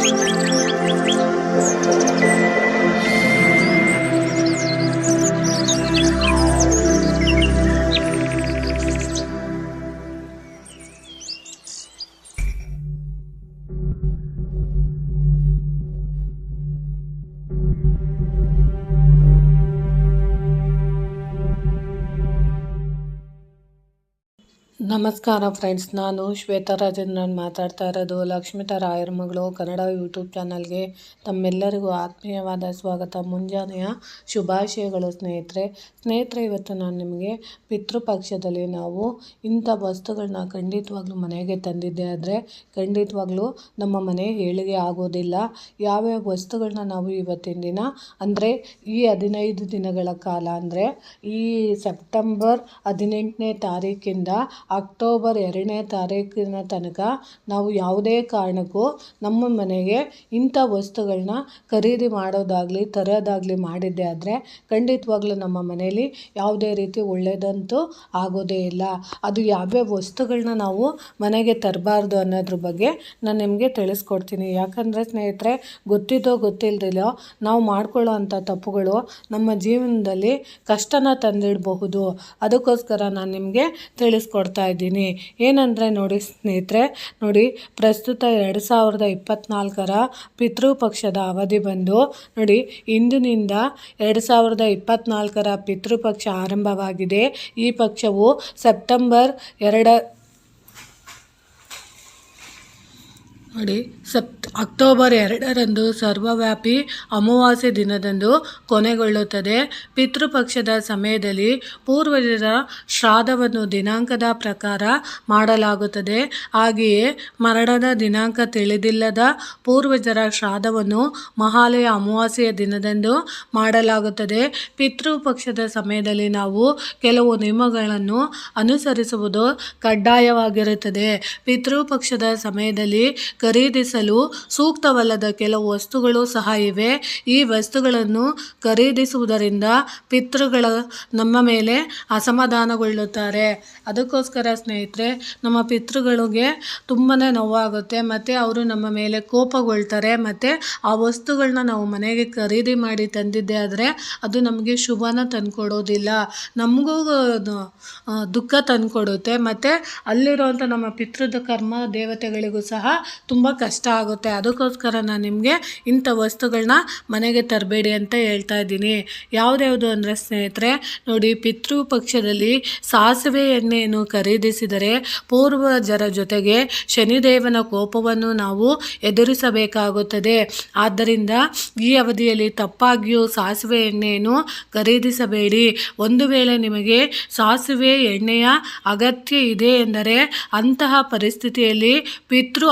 Música ನಮಸ್ಕಾರ ಫ್ರೆಂಡ್ಸ್, ನಾನು ಶ್ವೇತಾ ರಾಜೇಂದ್ರನ್ ಮಾತಾಡ್ತಾ ಇರೋದು ಲಕ್ಷ್ಮಿತಾ ರಾಯರ್ ಮಗಳು, ಕನ್ನಡ ಯೂಟ್ಯೂಬ್ ಚಾನಲ್ಗೆ ತಮ್ಮೆಲ್ಲರಿಗೂ ಆತ್ಮೀಯವಾದ ಸ್ವಾಗತ. ಮುಂಜಾನೆಯ ಶುಭಾಶಯಗಳು ಸ್ನೇಹಿತರೆ. ಸ್ನೇಹಿತರೆ, ಇವತ್ತು ನಾನು ನಿಮಗೆ ಪಿತೃಪಕ್ಷದಲ್ಲಿ ನಾವು ಇಂಥ ವಸ್ತುಗಳನ್ನ ಖಂಡಿತವಾಗ್ಲೂ ಮನೆಗೆ ತಂದಿದ್ದೆ. ಆದರೆ ಖಂಡಿತವಾಗ್ಲೂ ನಮ್ಮ ಮನೆ ಏಳಿಗೆ ಆಗೋದಿಲ್ಲ. ಯಾವ್ಯಾವ ವಸ್ತುಗಳನ್ನ ನಾವು ಇವತ್ತಿನ ದಿನ, ಅಂದರೆ ಈ ಹದಿನೈದು ದಿನಗಳ ಕಾಲ, ಅಂದರೆ ಈ ಸೆಪ್ಟೆಂಬರ್ ಹದಿನೆಂಟನೇ ತಾರೀಕಿಂದ ಅಕ್ಟೋಬರ್ ಎರಡನೇ ತಾರೀಕಿನ ತನಕ ನಾವು ಯಾವುದೇ ಕಾರಣಕ್ಕೂ ನಮ್ಮ ಮನೆಗೆ ಇಂಥ ವಸ್ತುಗಳನ್ನ ಖರೀದಿ ಮಾಡೋದಾಗಲಿ, ತರೋದಾಗಲಿ ಮಾಡಿದ್ದೆ ಆದರೆ ಖಂಡಿತವಾಗ್ಲೂ ನಮ್ಮ ಮನೆಯಲ್ಲಿ ಯಾವುದೇ ರೀತಿ ಒಳ್ಳೆಯದಂತೂ ಆಗೋದೇ ಇಲ್ಲ. ಅದು ಯಾವ್ಯಾವ ವಸ್ತುಗಳನ್ನ ನಾವು ಮನೆಗೆ ತರಬಾರ್ದು ಅನ್ನೋದ್ರ ಬಗ್ಗೆ ನಾನು ನಿಮಗೆ ತಿಳಿಸ್ಕೊಡ್ತೀನಿ. ಯಾಕಂದರೆ ಸ್ನೇಹಿತರೆ, ಗೊತ್ತಿದ್ದೋ ಗೊತ್ತಿಲ್ಲದಿಲ್ಲೋ ನಾವು ಮಾಡ್ಕೊಳ್ಳೋ ಅಂಥ ತಪ್ಪುಗಳು ನಮ್ಮ ಜೀವನದಲ್ಲಿ ಕಷ್ಟನ ತಂದಿಡಬಹುದು. ಅದಕ್ಕೋಸ್ಕರ ನಾನು ನಿಮಗೆ ತಿಳಿಸ್ಕೊಡ್ತಾ ಇದ್ದೀನಿ. ಏನಂದರೆ ನೋಡಿ ಸ್ನೇಹಿತರೆ, ನೋಡಿ ಪ್ರಸ್ತುತ ಎರಡು ಸಾವಿರದ ಇಪ್ಪತ್ತ್ನಾಲ್ಕರ ಪಿತೃಪಕ್ಷದ ಅವಧಿ ಬಂದು, ನೋಡಿ ಇಂದಿನಿಂದ ಎರಡು ಸಾವಿರದ ಇಪ್ಪತ್ತ್ನಾಲ್ಕರ ಪಿತೃಪಕ್ಷ ಆರಂಭವಾಗಿದೆ. ಈ ಪಕ್ಷವು ಸೆಪ್ಟೆಂಬರ್ ಎರಡ ನೋಡಿ, ಸೆಪ್ಟ್, ಅಕ್ಟೋಬರ್ ಎರಡರಂದು ಸರ್ವವ್ಯಾಪಿ ಅಮಾವಾಸ್ಯೆ ದಿನದಂದು ಕೊನೆಗೊಳ್ಳುತ್ತದೆ. ಪಿತೃಪಕ್ಷದ ಸಮಯದಲ್ಲಿ ಪೂರ್ವಜರ ಶ್ರಾದವನ್ನು ದಿನಾಂಕದ ಪ್ರಕಾರ ಮಾಡಲಾಗುತ್ತದೆ. ಹಾಗೆಯೇ ಮರಣದ ದಿನಾಂಕ ತಿಳಿದಿಲ್ಲದ ಪೂರ್ವಜರ ಶ್ರಾದವನ್ನು ಮಹಾಲಯ ಅಮಾವಾಸ್ಯೆಯ ದಿನದಂದು ಮಾಡಲಾಗುತ್ತದೆ. ಪಿತೃಪಕ್ಷದ ಸಮಯದಲ್ಲಿ ನಾವು ಕೆಲವು ನಿಯಮಗಳನ್ನು ಅನುಸರಿಸುವುದು ಕಡ್ಡಾಯವಾಗಿರುತ್ತದೆ. ಪಿತೃಪಕ್ಷದ ಸಮಯದಲ್ಲಿ ಖರೀದಿಸಲು ಸೂಕ್ತವಲ್ಲದ ಕೆಲವು ವಸ್ತುಗಳು ಸಹ ಇವೆ. ಈ ವಸ್ತುಗಳನ್ನು ಖರೀದಿಸುವುದರಿಂದ ಪಿತೃಗಳ ನಮ್ಮ ಮೇಲೆ ಅಸಮಾಧಾನಗೊಳ್ಳುತ್ತಾರೆ. ಅದಕ್ಕೋಸ್ಕರ ಸ್ನೇಹಿತರೆ, ನಮ್ಮ ಪಿತೃಗಳಿಗೆ ತುಂಬಾ ನೋವಾಗುತ್ತೆ, ಮತ್ತು ಅವರು ನಮ್ಮ ಮೇಲೆ ಕೋಪಗೊಳ್ತಾರೆ, ಮತ್ತು ಆ ವಸ್ತುಗಳನ್ನ ನಾವು ಮನೆಗೆ ಖರೀದಿ ಮಾಡಿ ತಂದಿದ್ದೆ ಆದರೆ ಅದು ನಮಗೆ ಶುಭನ ತಂದುಕೊಡೋದಿಲ್ಲ. ನಮಗೂ ದುಃಖ ತಂದುಕೊಡುತ್ತೆ, ಮತ್ತು ಅಲ್ಲಿರುವಂಥ ನಮ್ಮ ಪಿತೃದ ಕರ್ಮ ದೇವತೆಗಳಿಗೂ ಸಹ ತುಂಬ ಕಷ್ಟ ಆಗುತ್ತೆ. ಅದಕ್ಕೋಸ್ಕರ ನಾನು ನಿಮಗೆ ಇಂಥ ವಸ್ತುಗಳನ್ನ ಮನೆಗೆ ತರಬೇಡಿ ಅಂತ ಹೇಳ್ತಾ ಇದ್ದೀನಿ. ಯಾವುದ್ಯಾವುದು ಅಂದರೆ ಸ್ನೇಹಿತರೆ, ನೋಡಿ ಪಿತೃ ಪಕ್ಷದಲ್ಲಿ ಸಾಸಿವೆ ಎಣ್ಣೆಯನ್ನು ಖರೀದಿಸಿದರೆ ಪೂರ್ವಜರ ಜೊತೆಗೆ ಶನಿದೇವನ ಕೋಪವನ್ನು ನಾವು ಎದುರಿಸಬೇಕಾಗುತ್ತದೆ. ಆದ್ದರಿಂದ ಈ ಅವಧಿಯಲ್ಲಿ ತಪ್ಪಾಗಿಯೂ ಸಾಸಿವೆ ಎಣ್ಣೆಯನ್ನು ಖರೀದಿಸಬೇಡಿ. ಒಂದು ವೇಳೆ ನಿಮಗೆ ಸಾಸಿವೆ ಎಣ್ಣೆಯ ಅಗತ್ಯ ಇದೆ ಎಂದರೆ ಅಂತಹ ಪರಿಸ್ಥಿತಿಯಲ್ಲಿ ಪಿತೃ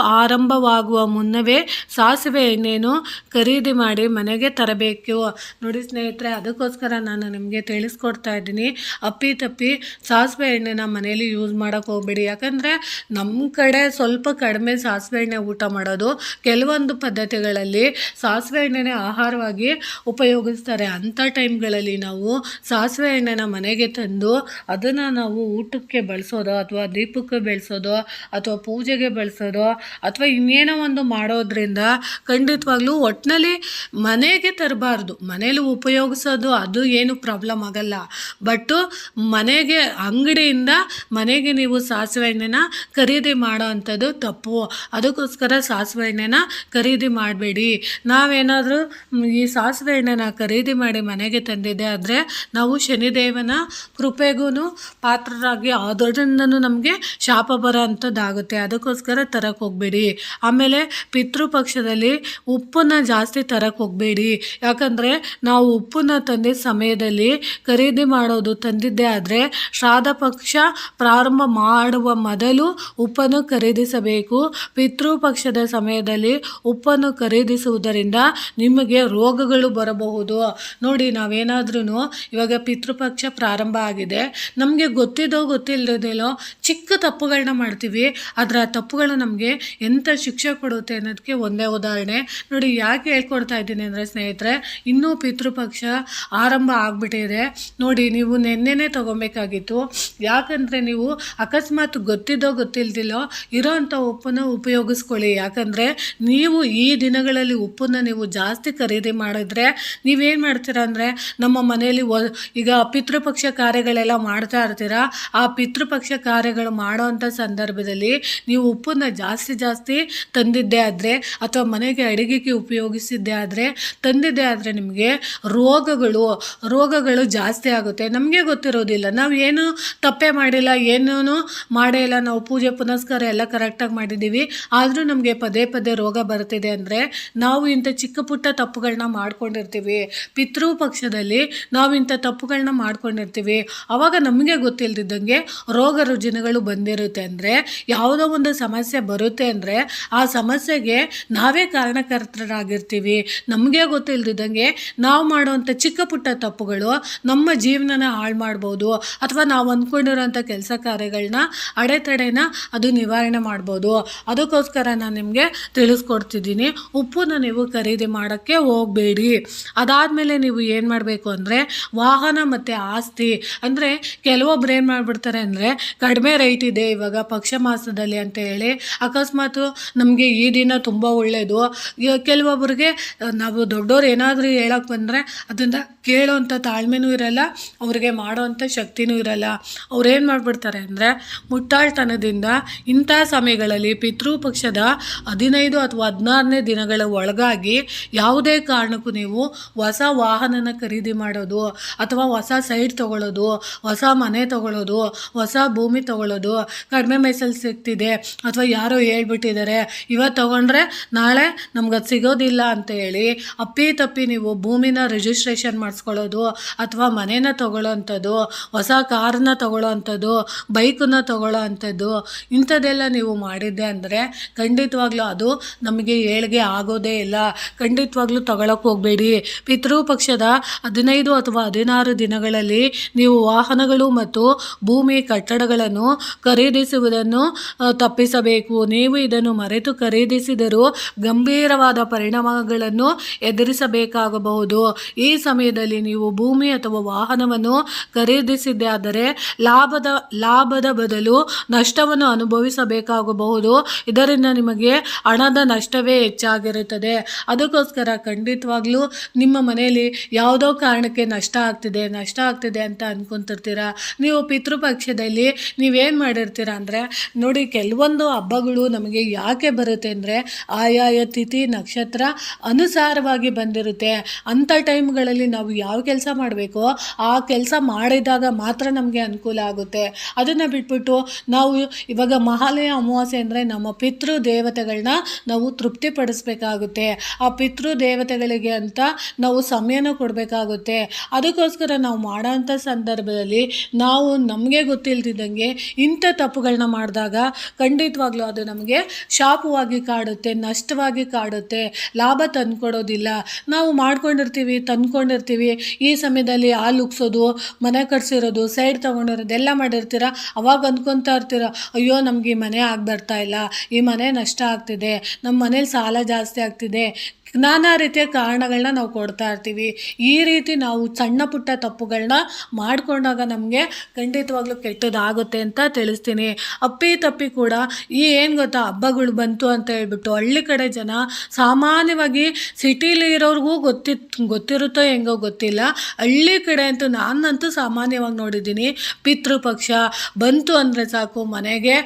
ಆರಂಭವಾಗುವ ಮುನ್ನವೇ ಸಾಸಿವೆ ಎಣ್ಣೆಯನ್ನು ಖರೀದಿ ಮಾಡಿ ಮನೆಗೆ ತರಬೇಕು. ನೋಡಿ ಸ್ನೇಹಿತರೆ, ಅದಕ್ಕೋಸ್ಕರ ನಾನು ನಿಮಗೆ ತಿಳಿಸ್ಕೊಡ್ತಾ ಇದ್ದೀನಿ. ಅಪ್ಪಿ ತಪ್ಪಿ ಸಾಸಿವೆ ಎಣ್ಣೆನ ಮನೆಯಲ್ಲಿ ಯೂಸ್ ಮಾಡೋಕ್ಕೆ ಹೋಗ್ಬೇಡಿ. ಯಾಕಂದರೆ ನಮ್ಮ ಕಡೆ ಸ್ವಲ್ಪ ಕಡಿಮೆ ಸಾಸಿವೆ ಎಣ್ಣೆ ಊಟ ಮಾಡೋದು ಕೆಲವೊಂದು ಪದ್ಧತಿಗಳಲ್ಲಿ ಸಾಸಿವೆ ಎಣ್ಣೆನೇ ಆಹಾರವಾಗಿ ಉಪಯೋಗಿಸ್ತಾರೆ. ಅಂಥ ಟೈಮ್ಗಳಲ್ಲಿ ನಾವು ಸಾಸಿವೆ ಎಣ್ಣೆನ ಮನೆಗೆ ತಂದು ಅದನ್ನು ನಾವು ಊಟಕ್ಕೆ ಬಳಸೋದು ಅಥವಾ ದೀಪಕ್ಕೆ ಬೆಳೆಸೋದು ಅಥವಾ ಪೂಜೆಗೆ ಬಳಸೋದು ಅಥವಾ ಇನ್ನೇನೋ ಒಂದು ಮಾಡೋದ್ರಿಂದ ಖಂಡಿತವಾಗ್ಲೂ ಒಟ್ಟಿನಲ್ಲಿ ಮನೆಗೆ ತರಬಾರ್ದು. ಮನೇಲಿ ಉಪಯೋಗಿಸೋದು ಅದು ಏನು ಪ್ರಾಬ್ಲಮ್ ಆಗಲ್ಲ. ಬಟ್ಟು ಮನೆಗೆ, ಅಂಗಡಿಯಿಂದ ಮನೆಗೆ ನೀವು ಸಾಸಿವೆ ಎಣ್ಣೆನ ಖರೀದಿ ಮಾಡೋ ಅಂಥದ್ದು ತಪ್ಪು. ಅದಕ್ಕೋಸ್ಕರ ಸಾಸಿವೆ ಎಣ್ಣೆನ ಖರೀದಿ ಮಾಡಬೇಡಿ. ನಾವೇನಾದರೂ ಈ ಸಾಸಿವೆ ಎಣ್ಣೆನ ಖರೀದಿ ಮಾಡಿ ಮನೆಗೆ ತಂದಿದ್ದೆ ಆದರೆ ನಾವು ಶನಿದೇವನ ಕೃಪೆಗೂ ಪಾತ್ರರಾಗಿ ಅದರಿಂದನೂ ನಮಗೆ ಶಾಪ ಬರೋ ಅಂಥದ್ದಾಗುತ್ತೆ. ಅದಕ್ಕೋಸ್ಕರ ತರಕ್ಕೆ ಹೋಗಬೇಡಿ. ಆಮೇಲೆ ಪಿತೃಪಕ್ಷದಲ್ಲಿ ಉಪ್ಪನ್ನು ಜಾಸ್ತಿ ತರಕ್ಕೆ ಹೋಗಬೇಡಿ. ಯಾಕಂದರೆ ನಾವು ಉಪ್ಪನ್ನು ತಂದಿದ್ದ ಸಮಯದಲ್ಲಿ ಖರೀದಿ ಮಾಡೋದು ತಂದಿದ್ದೆ ಆದರೆ ಶ್ರಾದ ಪಕ್ಷ ಪ್ರಾರಂಭ ಮಾಡುವ ಮೊದಲು ಉಪ್ಪನ್ನು ಖರೀದಿಸಬೇಕು. ಪಿತೃಪಕ್ಷದ ಸಮಯದಲ್ಲಿ ಉಪ್ಪನ್ನು ಖರೀದಿಸುವುದರಿಂದ ನಿಮಗೆ ರೋಗಗಳು ಬರಬಹುದು. ನೋಡಿ ನಾವೇನಾದ್ರೂ ಇವಾಗ ಪಿತೃಪಕ್ಷ ಪ್ರಾರಂಭ ಆಗಿದೆ. ನಮಗೆ ಗೊತ್ತಿದ್ದೋ ಗೊತ್ತಿಲ್ಲದೇನೋ ಚಿಕ್ಕ ತಪ್ಪುಗಳನ್ನ ಮಾಡ್ತೀವಿ. ಆದರೆ ಆ ತಪ್ಪುಗಳು ನಮಗೆ ಎಂಥ ಶಿಕ್ಷೆ ಕೊಡುತ್ತೆ ಅನ್ನೋದಕ್ಕೆ ಒಂದೇ ಉದಾಹರಣೆ. ನೋಡಿ, ಯಾಕೆ ಹೇಳ್ಕೊಡ್ತಾ ಇದ್ದೀನಿ ಅಂದರೆ ಸ್ನೇಹಿತರೆ, ಇನ್ನೂ ಪಿತೃಪಕ್ಷ ಆರಂಭ ಆಗಿಬಿಟ್ಟಿದೆ. ನೋಡಿ, ನೀವು ನೆನ್ನೆನೇ ತೊಗೊಬೇಕಾಗಿತ್ತು. ಯಾಕಂದರೆ ನೀವು ಅಕಸ್ಮಾತ್ ಗೊತ್ತಿದ್ದೋ ಗೊತ್ತಿಲ್ದಿಲ್ಲೋ ಇರೋವಂಥ ಉಪ್ಪನ್ನು ಉಪಯೋಗಿಸ್ಕೊಳ್ಳಿ. ಯಾಕಂದರೆ ನೀವು ಈ ದಿನಗಳಲ್ಲಿ ಉಪ್ಪನ್ನು ನೀವು ಜಾಸ್ತಿ ಖರೀದಿ ಮಾಡಿದ್ರೆ ನೀವೇನು ಮಾಡ್ತೀರಾ ಅಂದರೆ ನಮ್ಮ ಮನೆಯಲ್ಲಿ ಈಗ ಪಿತೃಪಕ್ಷ ಕಾರ್ಯಗಳೆಲ್ಲ ಮಾಡ್ತಾ ಇರ್ತೀರಾ, ಆ ಪಿತೃಪಕ್ಷ ಕಾರ್ಯಗಳು ಮಾಡೋವಂಥ ಸಂದರ್ಭದಲ್ಲಿ ನೀವು ಉಪ್ಪನ್ನು ಜಾಸ್ತಿ ಜಾಸ್ತಿ ತಂದಿದ್ದೇ ಆದರೆ ಅಥವಾ ಮನೆಗೆ ಅಡುಗೆಗೆ ಉಪಯೋಗಿಸಿದ್ದೇ ಆದರೆ ತಂದಿದ್ದೇ ಆದರೆ ನಿಮಗೆ ರೋಗಗಳು ರೋಗಗಳು ಜಾಸ್ತಿ ಆಗುತ್ತೆ. ನಮಗೆ ಗೊತ್ತಿರೋದಿಲ್ಲ. ನಾವು ಏನು ತಪ್ಪೇ ಮಾಡಿಲ್ಲ ಏನೂ ಮಾಡೇ ಇಲ್ಲ, ನಾವು ಪೂಜೆ, ಪುನಸ್ಕಾರ ಎಲ್ಲ ಕರೆಕ್ಟಾಗಿ ಮಾಡಿದ್ದೀವಿ ಆದರೂ ನಮಗೆ ಪದೇ ಪದೇ ರೋಗ ಬರ್ತಿದೆ ಅಂದರೆ ನಾವು ಇಂಥ ಚಿಕ್ಕ ಪುಟ್ಟ ತಪ್ಪುಗಳನ್ನ ಮಾಡ್ಕೊಂಡಿರ್ತೀವಿ. ಪಿತೃ ಪಕ್ಷದಲ್ಲಿ ನಾವು ಇಂಥ ತಪ್ಪುಗಳನ್ನ ಮಾಡ್ಕೊಂಡಿರ್ತೀವಿ. ಆವಾಗ ನಮಗೆ ಗೊತ್ತಿಲ್ಲದಿದ್ದಂಗೆ ರೋಗ ರುಜಿನಗಳು ಬಂದಿರುತ್ತೆ ಅಂದರೆ ಯಾವುದೋ ಒಂದು ಸಮಸ್ಯೆ ಬರುತ್ತೆ ಅಂದರೆ ಆ ಸಮಸ್ಯೆಗೆ ನಾವೇ ಕಾರಣಕರ್ತರಾಗಿರ್ತೀವಿ. ನಮಗೆ ಗೊತ್ತಿಲ್ಲದಿದ್ದಂಗೆ ನಾವು ಮಾಡುವಂಥ ಚಿಕ್ಕ ಪುಟ್ಟ ತಪ್ಪುಗಳು ನಮ್ಮ ಜೀವನನ ಹಾಳು ಮಾಡ್ಬೋದು. ಅಥವಾ ನಾವು ಅಂದ್ಕೊಂಡಿರೋಂಥ ಕೆಲಸ ಕಾರ್ಯಗಳನ್ನ ಅಡೆತಡೆನ ಅದು ನಿವಾರಣೆ ಮಾಡ್ಬೋದು. ಅದಕ್ಕೋಸ್ಕರ ನಾನು ನಿಮಗೆ ತಿಳಿಸ್ಕೊಡ್ತಿದ್ದೀನಿ. ಉಪ್ಪನ್ನು ನೀವು ಖರೀದಿ ಮಾಡೋಕ್ಕೆ ಹೋಗಬೇಡಿ. ಅದಾದಮೇಲೆ ನೀವು ಏನು ಮಾಡಬೇಕು ಅಂದರೆ ವಾಹನ ಮತ್ತು ಆಸ್ತಿ ಅಂದರೆ ಕೆಲವೊಬ್ರು ಏನು ಮಾಡಿಬಿಡ್ತಾರೆ ಅಂದರೆ ಕಡಿಮೆ ರೇಟ್ ಇದೆ ಇವಾಗ ಪಕ್ಷ ಮಾಸದಲ್ಲಿ ಅಂತ ಹೇಳಿ ಅಕಸ್ಮಾತ್ ನಮಗೆ ಈ ದಿನ ತುಂಬ ಒಳ್ಳೆಯದು ಕೆಲವೊಬ್ಬರಿಗೆ ನಾವು ದೊಡ್ಡವ್ರು ಏನಾದರೂ ಹೇಳೋಕ್ಕೆ ಬಂದರೆ ಅದನ್ನು ಕೇಳೋವಂಥ ತಾಳ್ಮೆನೂ ಇರಲ್ಲ, ಅವ್ರಿಗೆ ಮಾಡೋವಂಥ ಶಕ್ತಿನೂ ಇರಲ್ಲ. ಅವ್ರೇನು ಮಾಡಿಬಿಡ್ತಾರೆ ಅಂದರೆ ಮುಟ್ಟಾಳ್ತನದಿಂದ ಇಂಥ ಸಮಯಗಳಲ್ಲಿ ಪಿತೃಪಕ್ಷದ ಹದಿನೈದು ಅಥವಾ ಹದಿನಾರನೇ ದಿನಗಳ ಒಳಗಾಗಿ ಯಾವುದೇ ಕಾರಣಕ್ಕೂ ನೀವು ಹೊಸ ವಾಹನನ ಖರೀದಿ ಮಾಡೋದು, ಅಥವಾ ಹೊಸ ಸೈಟ್ ತೊಗೊಳ್ಳೋದು ಹೊಸ ಮನೆ ತೊಗೊಳ್ಳೋದು ಹೊಸ ಭೂಮಿ ತೊಗೊಳ್ಳೋದು ಕಡಿಮೆ ಮೈಸಲ್ ಸಿಗ್ತಿದೆ, ಅಥವಾ ಯಾರೋ ಹೇಳ್ಬಿಟ್ಟಿದ್ದಾರೆ ಇವತ್ತು ತೊಗೊಂಡ್ರೆ ನಾಳೆ ನಮ್ಗೆ ಅದು ಸಿಗೋದಿಲ್ಲ ಅಂತ ಹೇಳಿ ಅಪ್ಪಿ ತಪ್ಪಿ ನೀವು ಭೂಮಿನ ರಿಜಿಸ್ಟ್ರೇಷನ್ ಮಾಡಿಸ್ಕೊಳ್ಳೋದು ಅಥವಾ ಮನೇನ ತೊಗೊಳ್ಳೋ ಅಂಥದ್ದು, ಹೊಸ ಕಾರನ್ನ ತೊಗೊಳ್ಳೋ ಅಂಥದ್ದು, ಬೈಕನ್ನ ತೊಗೊಳ್ಳೋ ಅಂಥದ್ದು, ಇಂಥದ್ದೆಲ್ಲ ನೀವು ಮಾಡಿದ್ದೆ ಅಂದರೆ ಖಂಡಿತವಾಗ್ಲೂ ಅದು ನಮಗೆ ಏಳಿಗೆ ಆಗೋದೇ ಇಲ್ಲ. ಖಂಡಿತವಾಗ್ಲೂ ತಗೊಳಕ್ಕೆ ಹೋಗಬೇಡಿ. ಪಿತೃಪಕ್ಷದ ಹದಿನೈದು ಅಥವಾ ಹದಿನಾರು ದಿನಗಳಲ್ಲಿ ನೀವು ವಾಹನಗಳು ಮತ್ತು ಭೂಮಿ ಕಟ್ಟಡಗಳನ್ನು ಖರೀದಿಸುವುದನ್ನು ತಪ್ಪಿಸಬೇಕು. ನೀವು ಇದನ್ನು ಮರೆತು ಖರೀದಿಸಿದರೂ ಗಂಭೀರವಾದ ಪರಿಣಾಮಗಳನ್ನು ಎದುರಿಸಬೇಕಾಗಬಹುದು. ಈ ಸಮಯದಲ್ಲಿ ನೀವು ಭೂಮಿ ಅಥವಾ ವಾಹನವನ್ನು ಖರೀದಿಸಿದ್ದಾದರೆ ಲಾಭದ ಲಾಭದ ಬದಲು ನಷ್ಟವನ್ನು ಅನುಭವಿಸಬೇಕಾಗಬಹುದು. ಇದರಿಂದ ನಿಮಗೆ ಹಣದ ನಷ್ಟವೇ ಹೆಚ್ಚಾಗಿರುತ್ತದೆ. ಅದಕ್ಕೋಸ್ಕರ ಖಂಡಿತವಾಗ್ಲೂ ನಿಮ್ಮ ಮನೆಯಲ್ಲಿ ಯಾವುದೋ ಕಾರಣಕ್ಕೆ ನಷ್ಟ ಆಗ್ತಿದೆ ನಷ್ಟ ಆಗ್ತಿದೆ ಅಂತ ಅನ್ಕೊಂತಿರ್ತೀರ? ನೀವು ಪಿತೃಪಕ್ಷದಲ್ಲಿ ನೀವೇನು ಮಾಡಿರ್ತೀರ ಅಂದರೆ ನೋಡಿ, ಕೆಲವೊಂದು ಹಬ್ಬಗಳು ನಮಗೆ ಯಾಕೆ ಬರುತ್ತೆ ಅಂದರೆ ಆಯಾಯ, ತಿಥಿ, ನಕ್ಷತ್ರ ಅನುಸಾರವಾಗಿ ಬಂದಿರುತ್ತೆ. ಅಂಥ ಟೈಮ್ಗಳಲ್ಲಿ ನಾವು ಯಾವ ಕೆಲಸ ಮಾಡಬೇಕೋ ಆ ಕೆಲಸ ಮಾಡಿದಾಗ ಮಾತ್ರ ನಮಗೆ ಅನುಕೂಲ ಆಗುತ್ತೆ. ಅದನ್ನು ಬಿಟ್ಬಿಟ್ಟು ನಾವು ಇವಾಗ ಮಹಾಲಯ ಅಮಾವಾಸ್ಯೆ ಅಂದರೆ ನಮ್ಮ ಪಿತೃ ದೇವತೆಗಳನ್ನ ನಾವು ತೃಪ್ತಿಪಡಿಸ್ಬೇಕಾಗುತ್ತೆ. ಆ ಪಿತೃ ದೇವತೆಗಳಿಗೆ ಅಂತ ನಾವು ಸಮಯನ ಕೊಡಬೇಕಾಗುತ್ತೆ. ಅದಕ್ಕೋಸ್ಕರ ನಾವು ಮಾಡೋಂಥ ಸಂದರ್ಭದಲ್ಲಿ ನಾವು ನಮಗೆ ಗೊತ್ತಿಲ್ದಿದ್ದಂಗೆ ಇಂಥ ತಪ್ಪುಗಳನ್ನ ಮಾಡಿದಾಗ ಖಂಡಿತವಾಗ್ಲೂ ಅದು ನಮಗೆ ಶಾಪವಾಗಿ ಕಾಡುತ್ತೆ, ನಷ್ಟವಾಗಿ ಕಾಡುತ್ತೆ, ಲಾಭ ತಂದುಕೊಡೋದಿಲ್ಲ. ನಾವು ಮಾಡ್ಕೊಂಡಿರ್ತೀವಿ, ತಂದ್ಕೊಂಡಿರ್ತೀವಿ. ಈ ಸಮಯದಲ್ಲಿ ಹಾಲು ಉಗ್ಸೋದು, ಮನೆ ಕಟ್ಸಿರೋದು, ಸೈಡ್ ತೊಗೊಂಡಿರೋದು, ಎಲ್ಲ ಮಾಡಿರ್ತೀರ? ಅವಾಗ ಅಂದ್ಕೊತಾ ಇರ್ತೀರ, ಅಯ್ಯೋ, ನಮ್ಗೆ ಈ ಮನೆ ಆಗಿ ಬರ್ತಾ ಇಲ್ಲ. ಈ ಮನೆ ನಷ್ಟ ಆಗ್ತಿದೆ. ನಮ್ಮ ಮನೇಲಿ ಸಾಲ ಜಾಸ್ತಿ ಆಗ್ತಿದೆ. ನಾನಾ ರೀತಿಯ ಕಾರಣಗಳನ್ನ ನಾವು ಕೊಡ್ತಾ ಇರ್ತೀವಿ. ಈ ರೀತಿ ನಾವು ಸಣ್ಣ ಪುಟ್ಟ ತಪ್ಪುಗಳನ್ನ ಮಾಡಿಕೊಂಡಾಗ ನಮಗೆ ಖಂಡಿತವಾಗ್ಲೂ ಕೆಟ್ಟದಾಗುತ್ತೆ ಅಂತ ತಿಳಿಸ್ತೀನಿ. ಅಪ್ಪಿ ತಪ್ಪಿ ಕೂಡ ಈ ಏನು ಗೊತ್ತಾ ಹಬ್ಬಗಳು ಬಂತು ಅಂತ ಹೇಳ್ಬಿಟ್ಟು ಹಳ್ಳಿ ಕಡೆ ಜನ ಸಾಮಾನ್ಯವಾಗಿ ಸಿಟೀಲಿ ಇರೋರಿಗೂ ಗೊತ್ತಿತ್ತು ಗೊತ್ತಿರುತ್ತೋ ಹೆಂಗೋ ಗೊತ್ತಿಲ್ಲ. ಹಳ್ಳಿ ಕಡೆ ಅಂತೂ ನಾನಂತೂ ಸಾಮಾನ್ಯವಾಗಿ ನೋಡಿದ್ದೀನಿ. ಪಿತೃಪಕ್ಷ ಬಂತು ಅಂದರೆ ಸಾಕು, ಮನೆಗೆ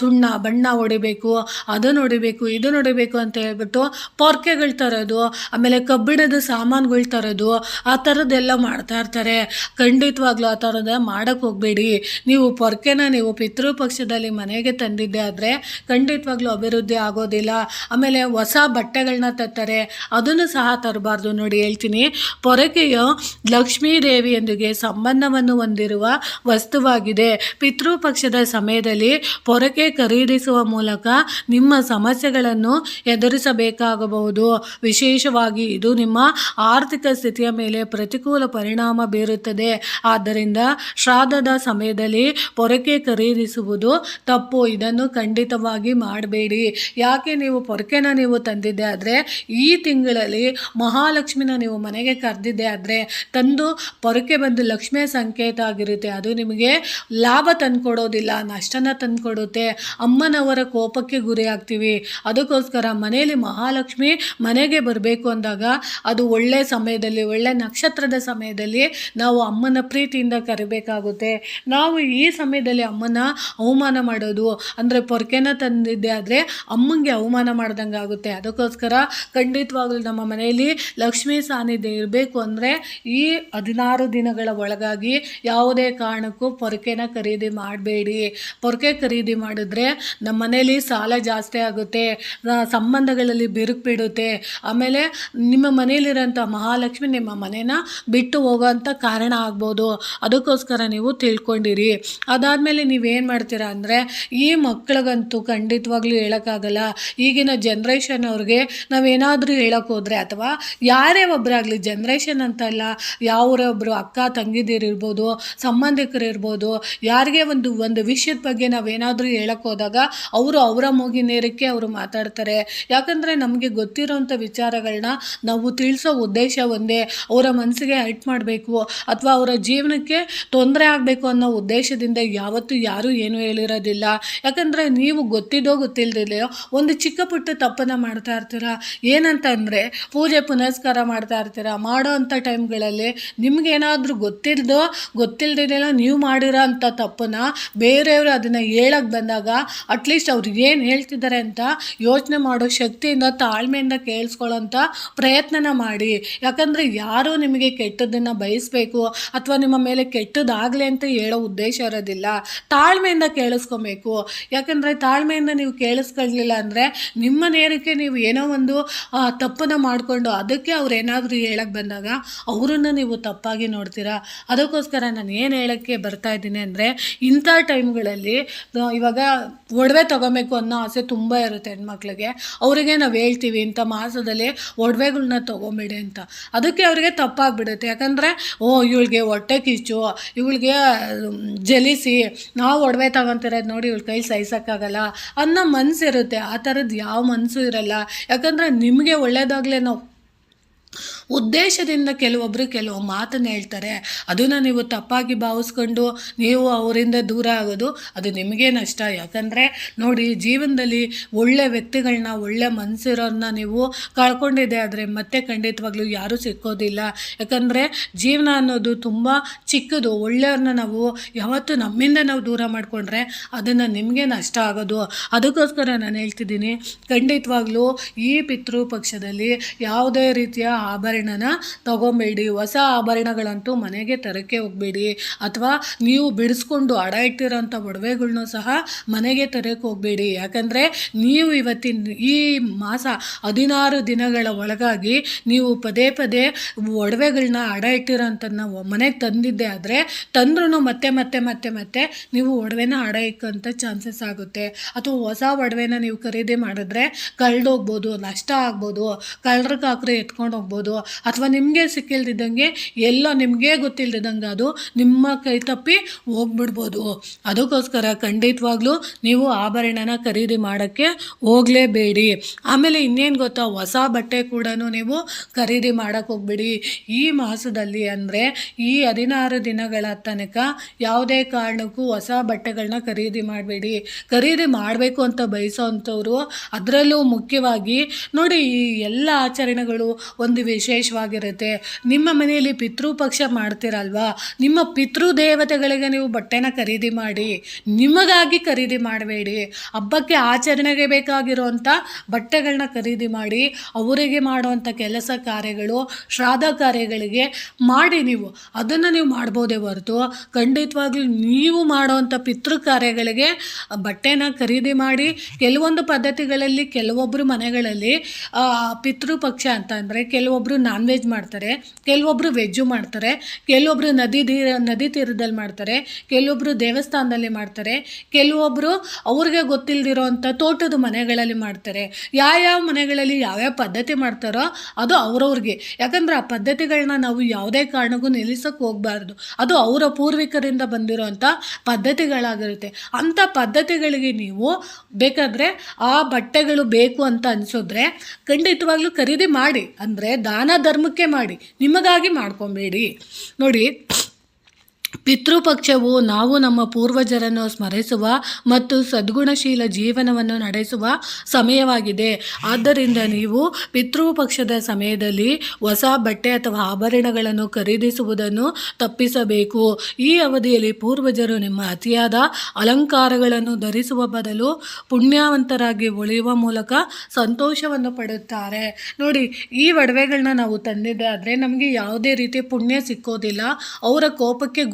ಸುಣ್ಣ ಬಣ್ಣ ಹೊಡಿಬೇಕು ಅದನ್ನು ಹೊಡಿಬೇಕು ಇದನ್ನು ಹೊಡಿಬೇಕು ಅಂತ ಹೇಳ್ಬಿಟ್ಟು ಪೊರ್ಕೆಗಳು ತರೋದು, ಆಮೇಲೆ ಕಬ್ಬಿಣದ ಸಾಮಾನುಗಳು ತರೋದು, ಆ ಥರದ್ದೆಲ್ಲ ಮಾಡ್ತಾ ಇರ್ತಾರೆ. ಖಂಡಿತವಾಗ್ಲೂ ಆ ಥರದ ಮಾಡೋಕ್ಕೆ ಹೋಗಬೇಡಿ. ನೀವು ಪೊರ್ಕೆನ ನೀವು ಪಿತೃಪಕ್ಷದಲ್ಲಿ ಮನೆಗೆ ತಂದಿದ್ದೆ ಆದರೆ ಖಂಡಿತವಾಗ್ಲೂ ಅಭಿವೃದ್ಧಿ ಆಗೋದಿಲ್ಲ. ಆಮೇಲೆ ಹೊಸ ಬಟ್ಟೆಗಳನ್ನ ತರ್ತಾರೆ. ಅದನ್ನು ಸಹ ತರಬಾರ್ದು. ನೋಡಿ, ಹೇಳ್ತೀನಿ. ಪೊರಕೆಯು ಲಕ್ಷ್ಮೀ ದೇವಿಯೊಂದಿಗೆ ಸಂಬಂಧವನ್ನು ಹೊಂದಿರುವ ವಸ್ತುವಾಗಿದೆ. ಪಿತೃಪಕ್ಷದ ಸಮಯದಲ್ಲಿ ಪೊರಕೆ ಖರೀದಿಸುವ ಮೂಲಕ ನಿಮ್ಮ ಸಮಸ್ಯೆಗಳನ್ನು ಎದುರಿಸಬೇಕಾಗಬಹುದು. ವಿಶೇಷವಾಗಿ ಇದು ನಿಮ್ಮ ಆರ್ಥಿಕ ಸ್ಥಿತಿಯ ಮೇಲೆ ಪ್ರತಿಕೂಲ ಪರಿಣಾಮ ಬೀರುತ್ತದೆ. ಆದ್ದರಿಂದ ಶ್ರಾದ್ದದ ಸಮಯದಲ್ಲಿ ಪೊರಕೆ ಖರೀದಿಸುವುದು ತಪ್ಪು. ಇದನ್ನು ಖಂಡಿತವಾಗಿ ಮಾಡಬೇಡಿ. ಯಾಕೆ ನೀವು ಪೊರಕೆನ ನೀವು ತಂದಿದ್ದೆ ಆದರೆ, ಈ ತಿಂಗಳಲ್ಲಿ ಮಹಾಲಕ್ಷ್ಮಿನ ನೀವು ಮನೆಗೆ ಕರೆದಿದ್ದೆ ಆದರೆ, ತಂದು ಪೊರಕೆ ಬಂದು ಲಕ್ಷ್ಮಿಯ ಸಂಕೇತ ಆಗಿರುತ್ತೆ. ಅದು ನಿಮಗೆ ಲಾಭ ತಂದುಕೊಡೋದಿಲ್ಲ, ನಷ್ಟನ ತಂದುಕೊಡುತ್ತೆ. ಅಮ್ಮನವರ ಕೋಪಕ್ಕೆ ಗುರಿಯಾಗ್ತೀವಿ. ಅದಕ್ಕೋಸ್ಕರ ಮನೆಯಲ್ಲಿ ಮಹಾಲಕ್ಷ್ಮಿ ಮನೆಗೆ ಬರಬೇಕು ಅಂದಾಗ ಅದು ಒಳ್ಳೆ ಸಮಯದಲ್ಲಿ, ಒಳ್ಳೆ ನಕ್ಷತ್ರದ ಸಮಯದಲ್ಲಿ ನಾವು ಅಮ್ಮನ ಪ್ರೀತಿಯಿಂದ ಕರಿಬೇಕಾಗುತ್ತೆ. ನಾವು ಈ ಸಮಯದಲ್ಲಿ ಅಮ್ಮನ ಅವಮಾನ ಮಾಡೋದು, ಅಂದರೆ ಪೊರ್ಕೆನ ತಂದಿದ್ದೆ ಆದರೆ ಅಮ್ಮಂಗೆ ಅವಮಾನ ಮಾಡ್ದಂಗೆ ಆಗುತ್ತೆ. ಅದಕ್ಕೋಸ್ಕರ ಖಂಡಿತವಾಗಲೂ ನಮ್ಮ ಮನೆಯಲ್ಲಿ ಲಕ್ಷ್ಮೀ ಸಾನ್ನಿಧ್ಯ ಇರಬೇಕು ಅಂದರೆ ಈ ಹದಿನಾರು ದಿನಗಳ ಒಳಗಾಗಿ ಯಾವುದೇ ಕಾರಣಕ್ಕೂ ಪೊರಕೆನ ಖರೀದಿ ಮಾಡಬೇಡಿ. ಪೊರಕೆ ಖರೀದಿ ಮಾಡಿದ್ರೆ ನಮ್ಮ ಮನೇಲಿ ಸಾಲ ಜಾಸ್ತಿ ಆಗುತ್ತೆ. ಸಂಬಂಧಗಳಲ್ಲಿ ಬಿರುಕು ಬಿಡುತ್ತೆ. ಆಮೇಲೆ ನಿಮ್ಮ ಮನೆಯಲ್ಲಿರೋಂಥ ಮಹಾಲಕ್ಷ್ಮಿ ನಿಮ್ಮ ಮನೇನ ಬಿಟ್ಟು ಹೋಗೋಂಥ ಕಾರಣ ಆಗ್ಬೋದು. ಅದಕ್ಕೋಸ್ಕರ ನೀವು ತಿಳ್ಕೊಂಡಿರಿ. ಅದಾದಮೇಲೆ ನೀವೇನು ಮಾಡ್ತೀರಾ ಅಂದರೆ, ಈ ಮಕ್ಳಿಗಂತೂ ಖಂಡಿತವಾಗ್ಲೂ ಹೇಳೋಕ್ಕಾಗಲ್ಲ. ಈಗಿನ ಜನ್ರೇಷನ್ ಅವ್ರಿಗೆ ನಾವೇನಾದರೂ ಹೇಳೋಕೆ ಹೋದರೆ ಅಥವಾ ಯಾರೇ ಒಬ್ಬರಾಗಲಿ ಜನ್ರೇಷನ್ ಅಂತಲ್ಲ ಯಾವರೇ ಒಬ್ಬರು ಅಕ್ಕ ತಂಗಿದಿರಿರ್ಬೋದು ಸಂಬಂಧಿಕರು ಇರ್ಬೋದು, ಯಾರಿಗೆ ಒಂದು ಒಂದು ವಿಷಯದ ಬಗ್ಗೆ ನಾವೇನಾದರೂ ಹೇಳಕ್ಕೆ ಹೋದಾಗ ಅವರು ಅವರ ಮೂಗಿನೇರಕ್ಕೆ ಅವರು ಮಾತಾಡ್ತಾರೆ. ಯಾಕಂದರೆ ನಮಗೆ ಗೊತ್ತಿರೋಂಥ ವಿಚಾರಗಳನ್ನ ನಾವು ತಿಳಿಸೋ ಉದ್ದೇಶ ಒಂದೇ. ಅವರ ಮನಸ್ಸಿಗೆ ಹರ್ಟ್ ಮಾಡಬೇಕು ಅಥವಾ ಅವರ ಜೀವನಕ್ಕೆ ತೊಂದರೆ ಆಗಬೇಕು ಅನ್ನೋ ಉದ್ದೇಶದಿಂದ ಯಾವತ್ತೂ ಯಾರೂ ಏನೂ ಹೇಳಿರೋದಿಲ್ಲ. ಯಾಕಂದರೆ ನೀವು ಗೊತ್ತಿದ್ದೋ ಗೊತ್ತಿಲ್ಲದಿಲ್ಲೋ ಒಂದು ಚಿಕ್ಕ ಪುಟ್ಟ ತಪ್ಪನ್ನು ಮಾಡ್ತಾ ಇರ್ತೀರ. ಏನಂತಂದರೆ ಪೂಜೆ ಪುನಸ್ಕಾರ ಮಾಡ್ತಾ ಇರ್ತೀರ. ಮಾಡೋ ಅಂಥ ಟೈಮ್ಗಳಲ್ಲಿ ನಿಮಗೇನಾದರೂ ಗೊತ್ತಿಲ್ಲದೋ ಗೊತ್ತಿಲ್ಲದಿಲ್ಲ ನೀವು ಮಾಡಿರೋ ಅಂಥ ತಪ್ಪನ್ನು ಬೇರೆಯವರು ಅದನ್ನು ಹೇಳಕ್ಕೆ ಬಂದಾಗ ಅಟ್ಲೀಸ್ಟ್ ಅವ್ರು ಏನು ಹೇಳ್ತಿದ್ದಾರೆ ಅಂತ ಯೋಚನೆ ಮಾಡೋ ಶಕ್ತಿಯಿಂದ ತಾಳ್ಮೆಯಿಂದ ಕೇಳಿಸ್ಕೊಳ್ಳೋಂಥ ಪ್ರಯತ್ನನ ಮಾಡಿ. ಯಾಕಂದರೆ ಯಾರೂ ನಿಮಗೆ ಕೆಟ್ಟದ್ದನ್ನು ಬಯಸಬೇಕು ಅಥವಾ ನಿಮ್ಮ ಮೇಲೆ ಕೆಟ್ಟದಾಗಲಿ ಅಂತ ಹೇಳೋ ಉದ್ದೇಶ ಇರೋದಿಲ್ಲ. ತಾಳ್ಮೆಯಿಂದ ಕೇಳಿಸ್ಕೊಬೇಕು. ಯಾಕಂದರೆ ತಾಳ್ಮೆಯಿಂದ ನೀವು ಕೇಳಿಸ್ಕೊಳ್ಳಲಿಲ್ಲ ಅಂದರೆ ನಿಮ್ಮ ನೇರಕ್ಕೆ ನೀವು ಏನೋ ಒಂದು ತಪ್ಪನ್ನು ಮಾಡಿಕೊಂಡು ಅದಕ್ಕೆ ಅವ್ರು ಏನಾದರೂ ಹೇಳಕ್ಕೆ ಬಂದಾಗ ಅವರನ್ನು ನೀವು ತಪ್ಪಾಗಿ ನೋಡ್ತೀರಾ? ಅದಕ್ಕೋಸ್ಕರ ನಾನು ಏನು ಹೇಳೋಕ್ಕೆ ಬರ್ತಾ ಇದ್ದೀನಿ ಅಂದರೆ ಇಂಥ ಟೈಮ್ಗಳಲ್ಲಿ ಇವಾಗ ಒಡವೆ ತಗೋಬೇಕು ಅನ್ನೋ ಆಸೆ ತುಂಬ ಇರುತ್ತೆ ಹೆಣ್ಮಕ್ಳಿಗೆ. ಅವರಿಗೆ ನಾವು ಹೇಳ್ತೀವಿ, ಇಂಥ ಮಾಸದಲ್ಲಿ ಒಡವೆಗಳನ್ನ ತೊಗೊಂಬಿಡಿ ಅಂತ. ಅದಕ್ಕೆ ಅವರಿಗೆ ತಪ್ಪಾಗ್ಬಿಡುತ್ತೆ. ಯಾಕಂದರೆ, ಓ, ಇವಳಿಗೆ ಹೊಟ್ಟೆ ಕಿಚ್ಚು, ಇವಳಿಗೆ ಜಲಿಸಿ, ನಾವು ಒಡವೆ ತಗೊತಿರೋದು ನೋಡಿ ಇವಳ ಕೈ ಸಹಿಸೋಕ್ಕಾಗಲ್ಲ. ಅನ್ನೋ ಮನಸ್ಸಿರುತ್ತೆ ಆ ಥರದ್ದು ಯಾವ ಮನಸ್ಸು ಇರಲ್ಲ. ಯಾಕಂದರೆ ನಿಮಗೆ ಒಳ್ಳೇದಾಗಲೇ ನಾವು ಉದ್ದೇಶದಿಂದ ಕೆಲವೊಬ್ಬರು ಕೆಲವು ಮಾತನ್ನು ಹೇಳ್ತಾರೆ. ಅದನ್ನು ನೀವು ತಪ್ಪಾಗಿ ಭಾವಿಸ್ಕೊಂಡು ನೀವು ಅವರಿಂದ ದೂರ ಆಗೋದು ಅದು ನಿಮಗೆ ನಷ್ಟ. ಯಾಕಂದರೆ ನೋಡಿ ಜೀವನದಲ್ಲಿ ಒಳ್ಳೆ ವ್ಯಕ್ತಿಗಳನ್ನ ಒಳ್ಳೆ ಮನಸ್ಸಿರೋರನ್ನ ನೀವು ಕಳ್ಕೊಂಡಿದ್ದೆ ಆದರೆ ಮತ್ತೆ ಖಂಡಿತವಾಗ್ಲೂ ಯಾರೂ ಸಿಕ್ಕೋದಿಲ್ಲ. ಯಾಕಂದರೆ ಜೀವನ ಅನ್ನೋದು ತುಂಬ ಚಿಕ್ಕದು. ಒಳ್ಳೆಯವ್ರನ್ನ ನಾವು ಯಾವತ್ತೂ ನಮ್ಮಿಂದ ನಾವು ದೂರ ಮಾಡಿಕೊಂಡ್ರೆ ಅದನ್ನು ನಿಮಗೆ ನಷ್ಟ ಆಗೋದು. ಅದಕ್ಕೋಸ್ಕರ ನಾನು ಹೇಳ್ತಿದ್ದೀನಿ, ಖಂಡಿತವಾಗ್ಲೂ ಈ ಪಿತೃಪಕ್ಷದಲ್ಲಿ ಯಾವುದೇ ರೀತಿಯ ಆಭರಣನ ತಗೊಂಬೇಡಿ. ಹೊಸ ಆಭರಣಗಳಂತೂ ಮನೆಗೆ ತರಕ್ಕೆ ಹೋಗಬೇಡಿ. ಅಥವಾ ನೀವು ಬಿಡಿಸ್ಕೊಂಡು ಅಡ ಇಟ್ಟಿರೋಂಥ ಒಡವೆಗಳ್ನೂ ಸಹ ಮನೆಗೆ ತರಕ್ಕೆ ಹೋಗಬೇಡಿ. ಯಾಕಂದರೆ ನೀವು ಇವತ್ತಿನ ಈ ಮಾಸ ಹದಿನಾರು ದಿನಗಳ ಒಳಗಾಗಿ ನೀವು ಪದೇ ಪದೇ ಒಡವೆಗಳನ್ನ ಅಡ ಇಟ್ಟಿರೋಂಥದ್ದನ್ನ ಮನೆಗೆ ತಂದಿದ್ದೆ ಆದರೆ ತಂದ್ರೂ ಮತ್ತೆ ಮತ್ತೆ ಮತ್ತೆ ಮತ್ತೆ ನೀವು ಒಡವೆನ ಅಡ ಇಕ್ಕಂಥ ಚಾನ್ಸಸ್ ಆಗುತ್ತೆ. ಅಥವಾ ಹೊಸ ಒಡವೆನ ನೀವು ಖರೀದಿ ಮಾಡಿದ್ರೆ ಕಳ್ದೋಗ್ಬೋದು, ನಷ್ಟ ಆಗ್ಬೋದು, ಕಳ್ಳರ ಕಾಕರು ಎತ್ಕೊಂಡು ಹೋಗ್ಬೋದು ಅಥವಾ ನಿಮಗೆ ಸಿಕ್ಕಿಲ್ದಿದ್ದಂಗೆ ಎಲ್ಲೋ ನಿಮಗೆ ಗೊತ್ತಿಲ್ದಿದ್ದಂಗೆ ಅದು ನಿಮ್ಮ ಕೈ ತಪ್ಪಿ ಹೋಗ್ಬಿಡ್ಬೋದು. ಅದಕ್ಕೋಸ್ಕರ ಖಂಡಿತವಾಗ್ಲೂ ನೀವು ಆಭರಣನ ಖರೀದಿ ಮಾಡೋಕ್ಕೆ ಹೋಗಲೇಬೇಡಿ. ಆಮೇಲೆ ಇನ್ನೇನು ಗೊತ್ತಾ, ಹೊಸ ಬಟ್ಟೆ ಕೂಡ ನೀವು ಖರೀದಿ ಮಾಡೋಕ್ಕೆ ಹೋಗ್ಬಿಡಿ. ಈ ಮಾಸದಲ್ಲಿ ಅಂದರೆ ಈ ಹದಿನಾರು ದಿನಗಳ ತನಕ ಯಾವುದೇ ಕಾರಣಕ್ಕೂ ಹೊಸ ಬಟ್ಟೆಗಳನ್ನ ಖರೀದಿ ಮಾಡಬೇಡಿ. ಖರೀದಿ ಮಾಡಬೇಕು ಅಂತ ಬಯಸೋವಂಥವ್ರು ಅದರಲ್ಲೂ ಮುಖ್ಯವಾಗಿ ನೋಡಿ ಈ ಎಲ್ಲ ಆಚರಣೆಗಳು ಒಂದು ವಿಶೇಷವಾಗಿರುತ್ತೆ. ನಿಮ್ಮ ಮನೆಯಲ್ಲಿ ಪಿತೃಪಕ್ಷ ಮಾಡ್ತೀರಲ್ವಾ? ನಿಮ್ಮ ಪಿತೃ ದೇವತೆಗಳಿಗೆ ನೀವು ಬಟ್ಟೆನ ಖರೀದಿ ಮಾಡಿ, ನಿಮಗಾಗಿ ಖರೀದಿ ಮಾಡಬೇಡಿ. ಹಬ್ಬಕ್ಕೆ ಆಚರಣೆಗೆ ಬೇಕಾಗಿರುವಂಥ ಬಟ್ಟೆಗಳನ್ನ ಖರೀದಿ ಮಾಡಿ, ಅವರಿಗೆ ಮಾಡುವಂಥ ಕೆಲಸ ಕಾರ್ಯಗಳು ಶ್ರಾದ್ದ ಕಾರ್ಯಗಳಿಗೆ ಮಾಡಿ ನೀವು. ಅದನ್ನು ನೀವು ಮಾಡ್ಬೋದೇ ಹೊರತು ಖಂಡಿತವಾಗ್ಲೂ ನೀವು ಮಾಡುವಂಥ ಪಿತೃ ಕಾರ್ಯಗಳಿಗೆ ಬಟ್ಟೆನ ಖರೀದಿ ಮಾಡಿ, ಕೆಲವೊಂದು ಪದ್ಧತಿಗಳಲ್ಲಿ ಕೆಲವೊಬ್ಬರು ಮನೆಗಳಲ್ಲಿ ಪಿತೃಪಕ್ಷ ಅಂತ ಅಂದರೆ ಕೆಲವೊಬ್ಬರು ನಾನ್ ವೆಜ್ ಮಾಡ್ತಾರೆ ಕೆಲವೊಬ್ಬರು ವೆಜ್ಜು ಮಾಡ್ತಾರೆ ಕೆಲವೊಬ್ಬರು ನದಿ ತೀರ, ನದಿ ತೀರದಲ್ಲಿ ಮಾಡ್ತಾರೆ ಕೆಲವೊಬ್ಬರು ದೇವಸ್ಥಾನದಲ್ಲಿ ಮಾಡ್ತಾರೆ ಕೆಲವೊಬ್ಬರು ಅವ್ರಿಗೆ ಗೊತ್ತಿಲ್ಲದಿರೋ ಅಂಥ ತೋಟದ ಮನೆಗಳಲ್ಲಿ ಮಾಡ್ತಾರೆ. ಯಾವ್ಯಾವ ಮನೆಗಳಲ್ಲಿ ಯಾವ್ಯಾವ ಪದ್ಧತಿ ಮಾಡ್ತಾರೋ ಅದು ಅವ್ರವ್ರಿಗೆ. ಯಾಕಂದ್ರೆ ಆ ಪದ್ಧತಿಗಳನ್ನ ನಾವು ಯಾವುದೇ ಕಾರಣಕ್ಕೂ ನಿಲ್ಲಿಸೋಕೆ ಹೋಗಬಾರ್ದು. ಅದು ಅವರ ಪೂರ್ವಿಕರಿಂದ ಬಂದಿರೋವಂಥ ಪದ್ಧತಿಗಳಾಗಿರುತ್ತೆ. ಅಂಥ ಪದ್ಧತಿಗಳಿಗೆ ನೀವು ಬೇಕಾದರೆ ಆ ಬಟ್ಟೆಗಳು ಬೇಕು ಅಂತ ಅನಿಸಿದ್ರೆ ಖಂಡಿತವಾಗ್ಲೂ ಖರೀದಿ ಮಾಡಿ. ಅಂದರೆ ದಾನ ಧರ್ಮಕ್ಕೆ ಮಾಡಿ ನಿಮಗಾಗಿ ಮಾಡ್ಕೊಬೇಡಿ. ನೋಡಿ ಪಿತೃಪಕ್ಷವು ನಾವು ನಮ್ಮ ಪೂರ್ವಜರನ್ನು ಸ್ಮರಿಸುವ ಮತ್ತು ಸದ್ಗುಣಶೀಲ ಜೀವನವನ್ನು ನಡೆಸುವ ಸಮಯವಾಗಿದೆ. ಆದ್ದರಿಂದ ನೀವು ಪಿತೃಪಕ್ಷದ ಸಮಯದಲ್ಲಿ ಹೊಸ ಬಟ್ಟೆ ಅಥವಾ ಆಭರಣಗಳನ್ನು ಖರೀದಿಸುವುದನ್ನು ತಪ್ಪಿಸಬೇಕು. ಈ ಅವಧಿಯಲ್ಲಿ ಪೂರ್ವಜರು ನಿಮ್ಮ ಅತಿಯಾದ ಅಲಂಕಾರಗಳನ್ನು ಧರಿಸುವ ಬದಲು ಪುಣ್ಯವಂತರಾಗಿ ಉಳಿಯುವ ಮೂಲಕ ಸಂತೋಷವನ್ನು ಪಡುತ್ತಾರೆ. ನೋಡಿ, ಈ ಒಡವೆಗಳನ್ನ ನಾವು ತಂದಿದ್ದಾದರೆ ನಮಗೆ ಯಾವುದೇ ರೀತಿ ಪುಣ್ಯ ಸಿಕ್ಕೋದಿಲ್ಲ. ಅವರ ಕೋಪಕ್ಕೆ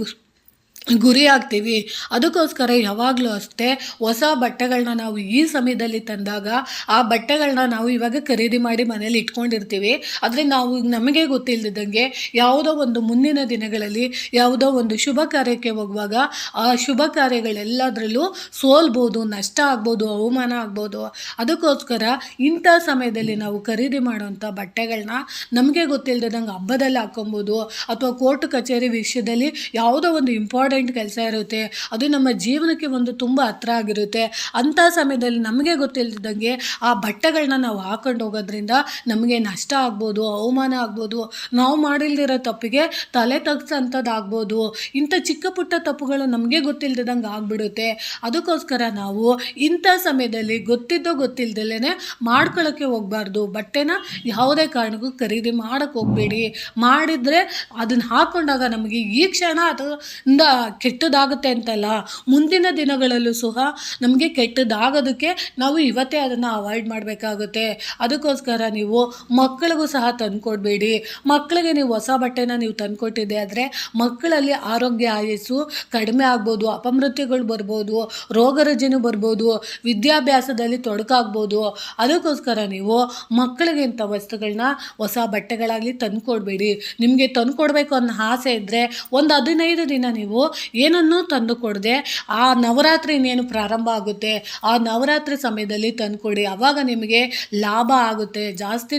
ಗುರಿ ಆಗ್ತೀವಿ. ಅದಕ್ಕೋಸ್ಕರ ಯಾವಾಗಲೂ ಅಷ್ಟೇ ಹೊಸ ಬಟ್ಟೆಗಳನ್ನ ನಾವು ಈ ಸಮಯದಲ್ಲಿ ತಂದಾಗ ಆ ಬಟ್ಟೆಗಳನ್ನ ನಾವು ಇವಾಗ ಖರೀದಿ ಮಾಡಿ ಮನೇಲಿ ಇಟ್ಕೊಂಡಿರ್ತೀವಿ. ಆದರೆ ನಾವು ನಮಗೆ ಗೊತ್ತಿಲ್ಲದಿದ್ದಂಗೆ ಯಾವುದೋ ಒಂದು ಮುಂದಿನ ದಿನಗಳಲ್ಲಿ ಯಾವುದೋ ಒಂದು ಶುಭ ಕಾರ್ಯಕ್ಕೆ ಹೋಗುವಾಗ ಆ ಶುಭ ಕಾರ್ಯಗಳೆಲ್ಲದರಲ್ಲೂ ಸೋಲ್ಬೋದು, ನಷ್ಟ ಆಗ್ಬೋದು, ಅವಮಾನ ಆಗ್ಬೋದು. ಅದಕ್ಕೋಸ್ಕರ ಇಂಥ ಸಮಯದಲ್ಲಿ ನಾವು ಖರೀದಿ ಮಾಡುವಂಥ ಬಟ್ಟೆಗಳನ್ನ ನಮಗೆ ಗೊತ್ತಿಲ್ಲದಂಗೆ ಹಬ್ಬದಲ್ಲಿ ಹಾಕೊಬೋದು ಅಥವಾ ಕೋರ್ಟ್ ಕಚೇರಿ ವಿಷಯದಲ್ಲಿ ಯಾವುದೋ ಒಂದು ಇಂಪಾರ್ಟೆಂಟ್ ಕೆಲಸ ಇರುತ್ತೆ, ಅದು ನಮ್ಮ ಜೀವನಕ್ಕೆ ಒಂದು ತುಂಬ ಹತ್ರ ಆಗಿರುತ್ತೆ. ಅಂಥ ಸಮಯದಲ್ಲಿ ನಮಗೆ ಗೊತ್ತಿಲ್ಲದಂಗೆ ಆ ಬಟ್ಟೆಗಳನ್ನ ನಾವು ಹಾಕೊಂಡು ಹೋಗೋದ್ರಿಂದ ನಮಗೆ ನಷ್ಟ ಆಗ್ಬೋದು, ಅವಮಾನ ಆಗ್ಬೋದು, ನಾವು ಮಾಡಿಲ್ದಿರೋ ತಪ್ಪಿಗೆ ತಲೆ ತಗ್ಸೋಂಥದ್ದು ಆಗ್ಬೋದು ಇಂಥ ಚಿಕ್ಕ ಪುಟ್ಟ ತಪ್ಪುಗಳು ನಮಗೆ ಗೊತ್ತಿಲ್ಲದಂಗೆ ಆಗ್ಬಿಡುತ್ತೆ. ಅದಕ್ಕೋಸ್ಕರ ನಾವು ಇಂಥ ಸಮಯದಲ್ಲಿ ಗೊತ್ತಿದ್ದೋ ಗೊತ್ತಿಲ್ಲದಲ್ಲೇ ಮಾಡ್ಕೊಳ್ಳೋಕ್ಕೆ ಹೋಗ್ಬಾರ್ದು. ಬಟ್ಟೆನ ಯಾವುದೇ ಕಾರಣಕ್ಕೂ ಖರೀದಿ ಮಾಡೋಕ್ಕೆ ಹೋಗಬೇಡಿ. ಮಾಡಿದರೆ ಅದನ್ನು ಹಾಕ್ಕೊಂಡಾಗ ನಮಗೆ ಈ ಕ್ಷಣ ಅದರಿಂದ ಕೆಟ್ಟದಾಗುತ್ತೆ ಅಂತಲ್ಲ, ಮುಂದಿನ ದಿನಗಳಲ್ಲೂ ಸಹ ನಮಗೆ ಕೆಟ್ಟದಾಗೋದಕ್ಕೆ ನಾವು ಇವತ್ತೇ ಅದನ್ನು ಅವಾಯ್ಡ್ ಮಾಡಬೇಕಾಗುತ್ತೆ. ಅದಕ್ಕೋಸ್ಕರ ನೀವು ಮಕ್ಕಳಿಗೂ ಸಹ ತಂದುಕೊಡ್ಬೇಡಿ. ಮಕ್ಕಳಿಗೆ ನೀವು ಹೊಸ ಬಟ್ಟೆನ ನೀವು ತಂದುಕೊಟ್ಟಿದ್ದೆ ಆದರೆ ಮಕ್ಕಳಲ್ಲಿ ಆರೋಗ್ಯ ಆಯಸ್ಸು ಕಡಿಮೆ ಆಗ್ಬೋದು, ಅಪಮೃತ್ಯುಗಳು ಬರ್ಬೋದು ರೋಗ ರಜೆನೂ ಬರ್ಬೋದು, ವಿದ್ಯಾಭ್ಯಾಸದಲ್ಲಿ ತೊಡಕಾಗ್ಬೋದು. ಅದಕ್ಕೋಸ್ಕರ ನೀವು ಮಕ್ಕಳಿಗೆ ಇಂಥ ವಸ್ತುಗಳನ್ನ ಹೊಸ ಬಟ್ಟೆಗಳಾಗಲಿ ತಂದುಕೊಡ್ಬೇಡಿ. ನಿಮಗೆ ತಂದುಕೊಡ್ಬೇಕು ಅನ್ನೋ ಆಸೆ ಇದ್ದರೆ ಒಂದು ಹದಿನೈದು ದಿನ ನೀವು ಏನನ್ನೂ ತಂದು ಕೊಡದೆ, ಆ ನವರಾತ್ರಿ ಇನ್ನೇನು ಪ್ರಾರಂಭ ಆಗುತ್ತೆ, ಆ ನವರಾತ್ರಿ ಸಮಯದಲ್ಲಿ ತಂದುಕೊಡಿ ಆವಾಗ ನಿಮಗೆ ಲಾಭ ಆಗುತ್ತೆ. ಜಾಸ್ತಿ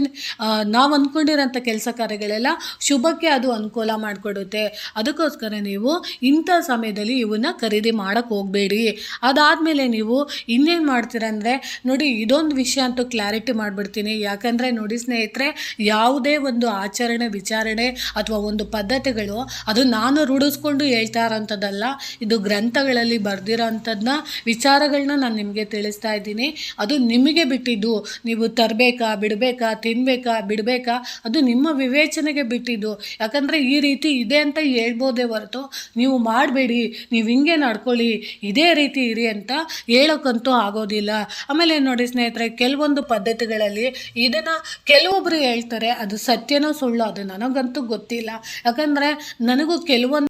ನಾವು ಅಂದ್ಕೊಂಡಿರೋಂಥ ಕೆಲಸ ಕಾರ್ಯಗಳೆಲ್ಲ ಶುಭಕ್ಕೆ ಅದು ಅನುಕೂಲ ಮಾಡಿಕೊಡುತ್ತೆ. ಅದಕ್ಕೋಸ್ಕರ ನೀವು ಇಂಥ ಸಮಯದಲ್ಲಿ ಇವನ್ನ ಖರೀದಿ ಮಾಡೋಕ್ಕೆ ಹೋಗಬೇಡಿ. ಅದಾದಮೇಲೆ ನೀವು ಇನ್ನೇನು ಮಾಡ್ತೀರಂದರೆ ನೋಡಿ ಇದೊಂದು ವಿಷಯ ಅಂತೂ ಕ್ಲಾರಿಟಿ ಮಾಡಿಬಿಡ್ತೀನಿ. ಯಾಕಂದರೆ ನೋಡಿ ಸ್ನೇಹಿತರೆ, ಯಾವುದೇ ಒಂದು ಆಚರಣೆ, ವಿಚಾರಣೆ ಅಥವಾ ಒಂದು ಪದ್ಧತಿಗಳು, ಅದು ನಾನು ರೂಢಿಸ್ಕೊಂಡು ಹೇಳ್ತಾ ಇರೋಂಥದ್ದಲ್ಲ ಇದು ಗ್ರಂಥಗಳಲ್ಲಿ ಬರೆದಿರೋ ಅಂಥದ್ದನ್ನ ವಿಚಾರಗಳನ್ನ ನಾನು ನಿಮಗೆ ತಿಳಿಸ್ತಾ ಇದ್ದೀನಿ. ಅದು ನಿಮಗೆ ಬಿಟ್ಟಿದ್ದು. ನೀವು ತರಬೇಕಾ, ಬಿಡಬೇಕಾ ತಿನ್ನಬೇಕಾ ಬಿಡಬೇಕಾ, ಅದು ನಿಮ್ಮ ವಿವೇಚನೆಗೆ ಬಿಟ್ಟಿದ್ದು. ಯಾಕಂದರೆ ಈ ರೀತಿ ಇದೆ ಅಂತ ಹೇಳ್ಬೋದೇ ಹೊರತು ನೀವು ಮಾಡಬೇಡಿ, ನೀವು ಹಿಂಗೆ ನಡ್ಕೊಳ್ಳಿ, ಇದೇ ರೀತಿ ಇರಿ ಅಂತ ಹೇಳೋಕ್ಕಂತೂ ಆಗೋದಿಲ್ಲ. ಆಮೇಲೆ ನೋಡಿ ಸ್ನೇಹಿತರೆ, ಕೆಲವೊಂದು ಪದ್ಧತಿಗಳಲ್ಲಿ ಇದನ್ನು ಕೆಲವೊಬ್ಬರು ಹೇಳ್ತಾರೆ, ಅದು ಸತ್ಯನೋ ಸುಳ್ಳು, ಅದು ನನಗಂತೂ ಗೊತ್ತಿಲ್ಲ. ಯಾಕಂದರೆ ನನಗೂ ಕೆಲವೊಂದು